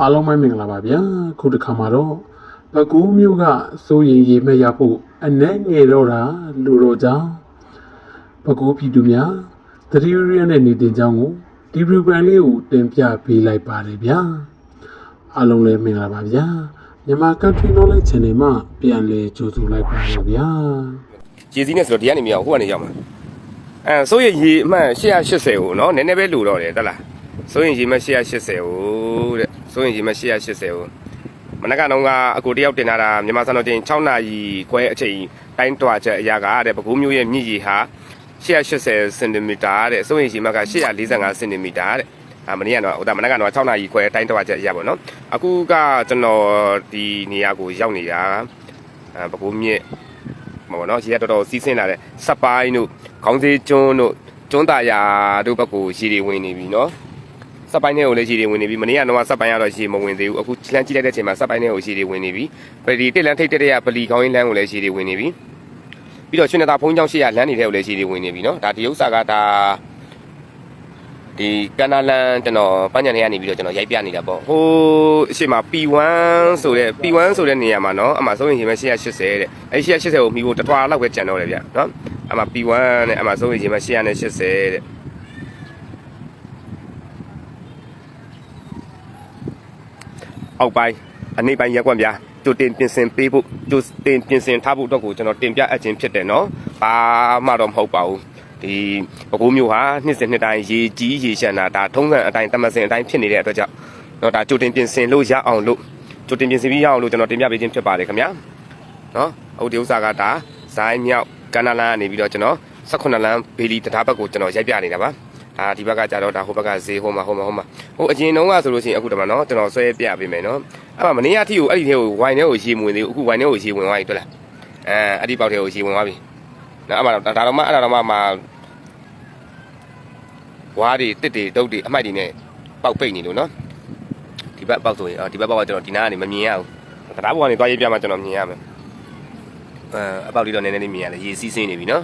အားလုံးပဲမင်္ဂလာပါဗျာခုတစ်ခါမှာတော့ဘကူးမျိုးကစိုးရင်ရေမဲ့ရဖို့အနှဲငယ်တော့တာလူတော့ကြောင့်ဘကူးပြည်သူများသတိရရနဲ့နေတင်ကြောင်းကိုဒီပရိုဂရမ်လေးကိုတင်ပြပေးလိုက်ပါတယ်ဗျာအားလုံးလည်းမင်္ဂလာပါဗျာမြန်မာ Country Knowledge Channel မှာပြန်လည်ကြိုဆိုလိုက်ပါရဗျာရေစီးနဲ့ဆိုတော့ဒီကနေမရဘူးဟိုကနေရောက်မှာအဲဆိုရင်ရေအမှန်880ကိုနော်နည်းနည်းပဲလိုတော့တယ်တက်လားဆိုရင်ရေမ880ကိုတဲ့ ဆိုရင်ရေမ880ကိုမနက်ကတော့ကအကိုတယောက်တင်လာတာမြန်မာစံတော်ချိန်6နာရီခွဲအချိန်တိုင်းတွာချက်အရာကတဲ့ပကူးမျိုးရဲ့မြင့်ရေဟာ880စင်တီမီတာတဲ့ဆိုရင်ရေမက845စင်တီမီတာတဲ့အာမနေ့ကတော့ဟိုဒါမနက်ကတော့6နာရီခွဲတိုင်းတွာချက်အရာပေါ့နော်အခုကကျွန်တော်ဒီနေရာကိုရောက်နေတာအဲပကူးမြင့်မပေါ့နော်ရေကတော်တော်စီးဆင်းလာတဲ့စက်ပိုင်းတို့ခေါင်းသေးကျွန်းတို့ကျွန်းတာယာတို့ဘက်ကိုရေတွေဝင်နေပြီနော် စက်ပိုင်းတွေကိုလည်းရေတွေဝင်နေပြီမနေ့ကတော့စက်ပိုင်းကတော့ရေမဝင်သေးဘူးအခုလမ်းကြည့်လိုက်တဲ့အချိန်မှာစက်ပိုင်းတွေကိုရေတွေဝင်နေပြီပလီတက်လန်းထိတ်တက်တဲ့ကပလီခေါင်းရင်းလမ်းကိုလည်းရေတွေဝင်နေပြီပြီးတော့ရွှေနတာဖုံးကျောင်းရှိရလမ်းနေတဲ့ကိုလည်းရေတွေဝင်နေပြီနော်ဒါဒီဥစ္စာကဒါဒီကန္နာလန်ကျွန်တော်ပန်းညံနေရနေပြီးတော့ကျွန်တော်ရိုက်ပြနေတာပေါ့ဟိုအရှိမ P1 ဆိုတဲ့ P1 ဆိုတဲ့နေရာမှာเนาะအမှဆိုရင်ရင်မဲ့880တဲ့အဲ880ကိုမိဖို့တထွာလောက်ပဲကြံတော့တယ်ဗျเนาะအမှ P1 နဲ့အမှဆိုရင်ရင်မဲ့880တဲ့ အောက်ပိုင်းအနေပိုင်းရက်ကွက်များကြိုတင်ပြင်ဆင်ပေးဖို့ကြိုတင်ပြင်ဆင်ထားဖို့အတွက်ကိုကျွန်တော်တင်ပြအပ်ခြင်းဖြစ်တယ်နော်ဘာမှတော့မဟုတ်ပါဘူးဒီပဲခူးမျိုးဟာနှစ်စဉ်နှစ်တိုင်းရေကြီးရေရှမ်းတာဒါထုံးစံအတိုင်းတမစင်အတိုင်းဖြစ်နေတဲ့အတွက်ကြောင့်နော်ဒါကြိုတင်ပြင်ဆင်လို့ရအောင်လို့ကြိုတင်ပြင်ဆင်ပြီးရအောင်လို့ကျွန်တော်တင်ပြပေးခြင်းဖြစ်ပါတယ်ခင်ဗျာနော်အခုဒီဥစ္စာကဒါဇိုင်းမြောက်ကန္နလန်ကနေပြီးတော့ကျွန်တော်18လမ်းဘေလီတံတားဘက်ကိုကျွန်တော်ရိုက်ပြနေတာပါ အာဒီဘက်ကကြတော့ဒါဟိုဘက်ကဈေးဟိုမှာဟိုမှာဟိုမှာဟိုအရင်တုန်းကဆိုလို့ရှိရင်အခုတမန်နော်ကျွန်တော်ဆွဲပြပေးမယ်နော်အဲ့မှာမနေ့ကထိကိုအဲ့ဒီထဲကိုဝိုင်ထဲကိုရေမဝင်သေးဘူးအခုဝိုင်ထဲကိုရေဝင်သွားပြီတွေ့လားအဲအဲ့ဒီပေါက်ထဲကိုရေဝင်သွားပြီနော်အဲ့မှာဒါတော့မှအဲ့ဒါတော့မှမှဝါးတွေတစ်တွေတုတ်တွေအမိုက်တွေနဲ့ပေါက်ပိတ်နေလို့နော်ဒီဘက်ပေါက်ဆိုရင်အော်ဒီဘက်ပေါက်ကကျွန်တော်ဒီနားကနေမမြင်ရဘူးတရားပေါ်ကနေသွားရေးပြမှကျွန်တော်မြင်ရမယ်အဲအပေါက်လေးတော့နည်းနည်းလေးမြင်ရတယ်ရေစီးဆင်းနေပြီနော်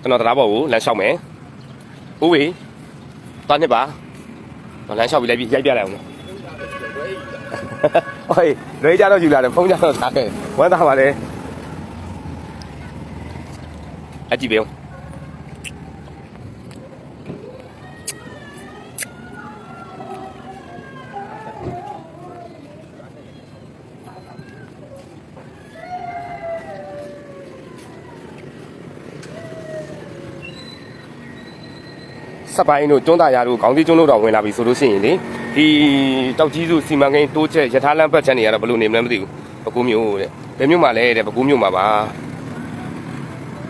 ကျွန်တော်တရားပေါ်ကိုလမ်းလျှောက်မယ်ဦးဝေသွားနှစ်ပါလမ်းလျှောက်ပြီးလိုက်ပြီးရိုက်ပြလိုက်အောင်နော်ဟိုရေကြတော့ယူလာတယ်ဖုန်းကြတော့ထားတယ်ဝမ်းသာပါလေအကြည့်ပေးအောင် စပိုင်းတို့ကျွန်းသားရတို့ခေါင်းစည်းကျွန်းတို့တော့ဝင်လာပြီဆိုလို့ရှိရင်လေဒီတောက်ကြီးစုစီမံကိန်းတိုးချက်ရထားလမ်းပတ်ချက်နေရတော့ဘယ်လိုနေမလဲမသိဘူးပကူးမျိုးတဲ့ဘယ်မျိုးမှလဲတဲ့ပကူးမျိုးမှာပါ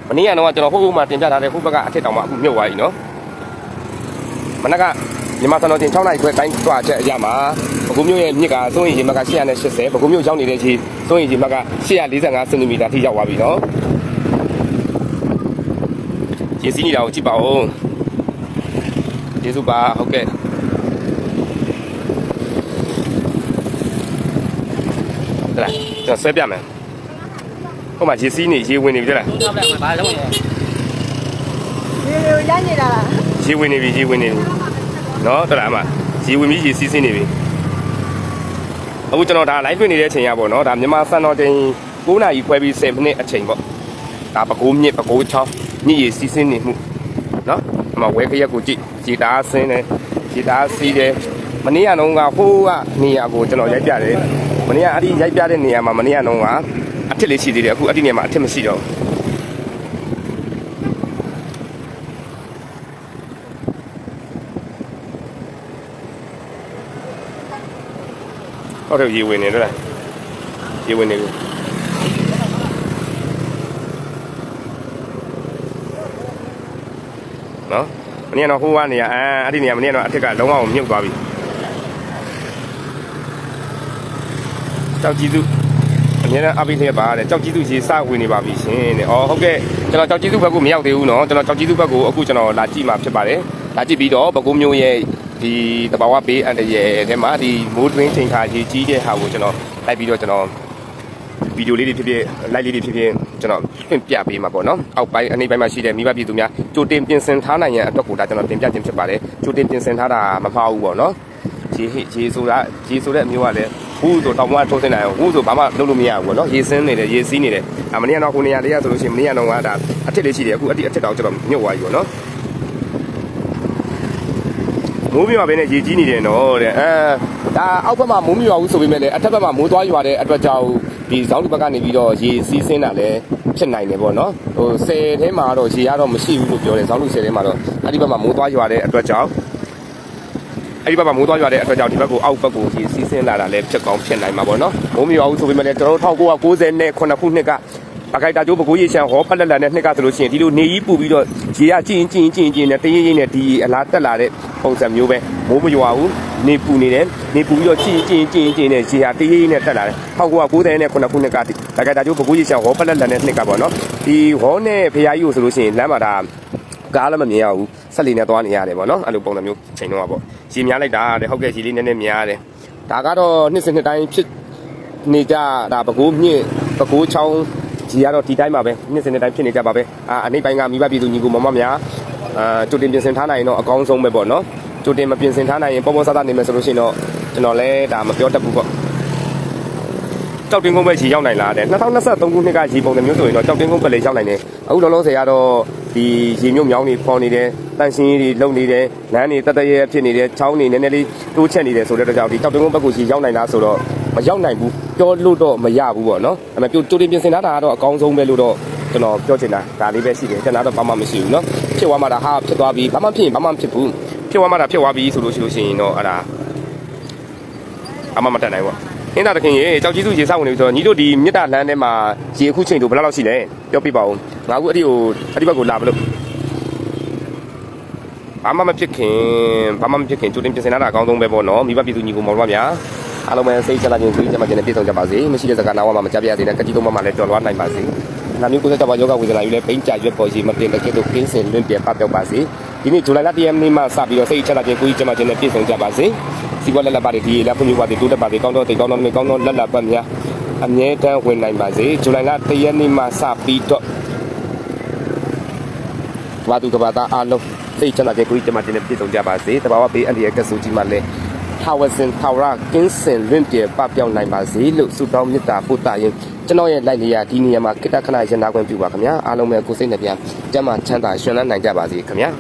မနေ့ကတော့ကျွန်တော်ဟိုဟိုမှာတင်ပြထားတဲ့ဟိုဘက်ကအထက်တောင်မှအခုမြုပ်သွားပြီနော်မနက်ကမြန်မာစံတော်တင်6နိုင်ခွဲတိုင်းတွားချက်အရမှာဘကုမျိုးရဲ့မြစ်ကစိုးရင်ရေမက880ဘကုမျိုးရောက်နေတဲ့ကြီးစိုးရင်ရေမက845စင်တီမီတာထိရောက်သွားပြီနော်ရေစီးနေတာကိုကြည့်ပါဦး ကျေးဇူးပါဟုတ်ကဲ့ဒါလားကျွန်တော်ဆွဲပြမယ်ဟိုမှာရေစီးနေရေဝင်နေပြီတဲ့လားတော့လည်းဘာလုံးလဲဒီလိုရနေတာလားရေဝင်နေပြီရေဝင်နေပြီနော်တော်လားအမရေဝင်ပြီးရေစီးဆင်းနေပြီအခုကျွန်တော်ဒါ live တွေ့နေတဲ့အချိန်ရပေါ့နော်ဒါမြန်မာစံတော်ချိန်9နာရီခွဲပြီး10မိနစ်အချိန်ပေါ့ဒါပကိုးမြစ်ပကိုးချောင်းမြစ်ရေစီးဆင်းနေမှုနော် အမဝဲခရက်ကိုကြည့်ရေတားဆင်းတယ်ရေတားစီးတယ်မနေ့ကတော့ကဟိုးကနေရာကိုကျွန်တော်ရိုက်ပြတယ်မနေ့ကအဲ့ဒီရိုက်ပြတဲ့နေရာမှာမနေ့ကတော့ကအထစ်လေးရှိသေးတယ်အခုအဲ့ဒီနေရာမှာအထစ်မရှိတော့ဘူးဟုတ်တယ်ရေဝင်နေတယ်လားရေဝင်နေပြီ နော်မနေ့ကတော့ဟိုကနေရအဲအဲ့ဒီနေရာမနေ့ကတော့အထက်ကလုံးဝမြုပ်သွားပြီကြောက်ကြည့်သူအများနဲ့အပိနေပါတဲ့ကြောက်ကြည့်သူရေစဝင်နေပါပြီရှင်တဲ့အော်ဟုတ်ကဲ့ကျွန်တော်ကြောက်ကြည့်သူဘက်ကိုမရောက်သေးဘူးနော်ကျွန်တော်ကြောက်ကြည့်သူဘက်ကိုအခုကျွန်တော်လာကြည့်မှာဖြစ်ပါတယ်လာကြည့်ပြီးတော့ပကုံးမျိုးရဲ့ဒီတဘာဝပေးအန်တရဲ့အဲထဲမှာဒီမိုးတွင်းချိန်ခါရေကြီးတဲ့ဟာကိုကျွန်တော်လိုက်ပြီးတော့ကျွန်တော် ဗီဒီယိုလေးတွေဖြစ်ဖြစ် live လေးတွေဖြစ်ဖြစ်ကျွန်တော်ဖွင့်ပြပေးမှာပေါ့နော်အောက်ပိုင်းအနေပိုင်းမှာရှိတဲ့မိဘပြည်သူများကြိုတင်ပြင်ဆင်ထားနိုင်ရန်အတွက်ကိုဒါကျွန်တော်တင်ပြခြင်းဖြစ်ပါတယ်ကြိုတင်ပြင်ဆင်ထားတာမမှားဘူးပေါ့နော်ရေဟိရေဆိုတာရေဆိုတဲ့အမျိုးကလည်းဘူးဆိုတောင်မထိုးစင်းနိုင်အောင်ဘူးဆိုဘာမှလုပ်လို့မရဘူးပေါ့နော်ရေစင်းနေတယ်ရေစီးနေတယ်အမနေ့ကတော့ခုနေရာလေးရဆိုလို့ရှိရင်မနေ့ကတော့ကဒါအထစ်လေးရှိတယ်အခုအထစ်အထစ်တောင်ကျွန်တော်ညှို့သွားပြီပေါ့နော်မိုးပြပါပဲနဲ့ရေကြီးနေတယ်နော်တဲ့အဲဒါအောက်ဘက်မှာမိုးမရွာဘူးဆိုပေမဲ့လည်းအထက်ဘက်မှာမိုးသွားရွာတဲ့အတွက်ကြောင့် ဒီဇောင်းဒီဘက်ကနေပြီးတော့ရေစီးဆင်းတာလည်းဖြစ်နိုင်တယ်ပေါ့နော်ဟိုဆယ်ထဲမှာတော့ရေကတော့မရှိဘူးလို့ပြောတယ်ဇောင်းလူဆယ်ထဲမှာတော့အဲ့ဒီဘက်မှာမိုးသွားရွာတဲ့အတွက်ကြောင့်အဲ့ဒီဘက်မှာမိုးသွားရွာတဲ့အတွက်ကြောင့်ဒီဘက်ကိုအောက်ဘက်ကိုရေစီးဆင်းလာတာလည်းဖြစ်ကောင်းဖြစ်နိုင်မှာပေါ့နော်မိုးမရွာဘူးဆိုပေမဲ့လည်းကျွန်တော်တို့1990နဲ့9ခုနှစ်က အခိုက်တာကျိုးပကိုးရေချန်ဟောဖက်လက်လက်နဲ့နှစ်ကဆိုလို့ရှိရင်ဒီလိုနေကြီးပူပြီးတော့ရေကကြင်ကြင်ကြင်ကြင်နဲ့တရင်းရင်းနဲ့ဒီအလားတက်လာတဲ့ပုံစံမျိုးပဲမိုးမရွာဘူးနေပူနေတယ်နေပူပြီးတော့ကြင်ကြင်ကြင်ကြင်နဲ့ရေဟာတရင်းရင်းနဲ့တက်လာတယ်1990နဲ့9ခုနှစ်ကတခိုက်တာကျိုးပကိုးရေချန်ဟောဖက်လက်လက်နဲ့နှစ်ကပေါ့နော်ဒီဟောနဲ့ဖရာကြီးကိုဆိုလို့ရှိရင်လမ်းမှာဒါကားလည်းမမြင်ရဘူးဆက်လီနဲ့သွားနေရတယ်ပေါ့နော်အဲ့လိုပုံစံမျိုးချိန်တော့ပေါ့ရေများလိုက်တာတဲ့ဟုတ်ကဲ့ရေလေးနည်းနည်းများတယ်ဒါကတော့နှစ်စဉ်နှစ်တိုင်းဖြစ်နေကြဒါပကိုးမြင့်ပကိုးချောင်း ကြီးကတော့ဒီတိုင်းပါပဲနှစ်စဉ်နှစ်တိုင်းဖြစ်နေကြပါပဲအာအနိပိုင်းကမိဘပြည်သူညီကိုမောင်မများအာကြိုတင်ပြင်ဆင်ထားနိုင်ရင်တော့အကောင်းဆုံးပဲပေါ့နော်ကြိုတင်မပြင်ဆင်ထားနိုင်ရင်ပေါ့ပေါ့ဆဆနေမယ်ဆိုလို့ရှိရင်တော့ကျွန်တော်လည်းဒါမပြောတတ်ဘူးပေါ့ကြောက်တင်ကုန်းပဲကြီးရောက်နိုင်လားတဲ့2023ခုနှစ်ကကြီးပုံစံမျိုးဆိုရင်တော့ကြောက်တင်ကုန်းပဲလေရောက်နိုင်တယ်အခုလောလောဆယ်ကတော့ဒီရေမြုပ်မြောင်းတွေပေါ်နေတယ်တန်ရှင်းတွေလုံနေတယ်လမ်းတွေတတရဲဖြစ်နေတယ်ချောင်းတွေနည်းနည်းလေးတိုးချက်နေတယ်ဆိုတဲ့အတွက်ကြောင့်ဒီကြောက်တင်ကုန်းဘက်ကိုကြီးရောက်နိုင်လားဆိုတော့ မရောက်နိုင်ဘူးပြောလို့တော့မရဘူးပေါ့နော်ဒါပေမဲ့ကြိုတင်ပြင်ဆင်ထားတာကတော့အကောင်းဆုံးပဲလို့တော့ကျွန်တော်ပြောချင်တာဒါလေးပဲရှိတယ်ကျွန်တော်တော့ဘာမှမရှိဘူးနော်ဖြစ်သွားမှဒါဟာဖြစ်သွားပြီဘာမှဖြစ်ရင်ဘာမှဖြစ်ဘူးဖြစ်သွားမှဒါဖြစ်သွားပြီဆိုလို့ရှိလို့ရှိရင်တော့အဲ့ဒါအမှမတတ်နိုင်ဘူးအင်းသာတခင်ရေကြောက်ကြီးစုရေဆောက်ဝင်နေပြီဆိုတော့ညီတို့ဒီမြစ်တာလမ်းထဲမှာရေအခုချိန်တို့ဘယ်လောက်ရှိလဲပြောပြပါဦးငါကူအဲ့ဒီဟိုအဲ့ဒီဘက်ကိုလာဘလို့ဘာမှမဖြစ်ခင်ဘာမှမဖြစ်ခင်ကြိုတင်ပြင်ဆင်ထားတာအကောင်းဆုံးပဲပေါ့နော်မိဘပြည်သူညီကိုမောင်တို့ပါဗျာ အားလုံးပဲစိတ်ချမ်းသာခြင်းကိုကြီးချမ်းသာခြင်းနဲ့ပြည့်စုံကြပါစေမရှိတဲ့စကားနားဝမှာမကြပြရစေနဲ့ကတိသုံးပါးမှာလည်းတော်လွားနိုင်ပါစေနာမျိုးကိုစတဲ့ဘာယောဂဝေဒနာယူလဲပိန်းကြရွက်ပေါ်စီမတင်တဲ့ကဲ့သို့ကင်းစင်လွင့်ပြပပျောက်ပါစေဒီနေ့ဇူလိုင်လ1ရက်နေ့မှစပြီးတော့စိတ်ချမ်းသာခြင်းကိုကြီးချမ်းသာခြင်းနဲ့ပြည့်စုံကြပါစေစီပွားလက်လက်ပါတွေဒီလက်ဖွင့်ပြပါတွေတိုးတက်ပါတွေကောင်းတော့တိတ်ကောင်းတော့မကောင်းတော့လက်လက်ပတ်များအမြဲတမ်းဝင်နိုင်ပါစေဇူလိုင်လ1ရက်နေ့မှစပြီးတော့ဘာသူကဘာသာအားလုံးစိတ်ချမ်းသာခြင်းကိုကြီးချမ်းသာခြင်းနဲ့ပြည့်စုံကြပါစေတဘာဝဘေးအန္တရာယ်ကဆူကြီးမှလည်း ထာဝစင်ထာဝရကင်းစင်လွင့်ပြေပပျောက်နိုင်ပါစေလို့ဆုတောင်းမေတ္တာပို့တာရင်ကျွန်တော်ရဲ့လိုက်လျာဒီနေရာမှာကိတ္တခဏရနာခွင့်ပြုပါခင်ဗျာအားလုံးပဲကိုယ်စိတ်နှပြကျမ်းမာချမ်းသာရှင်လန်းနိုင်ကြပါစေခင်ဗျာ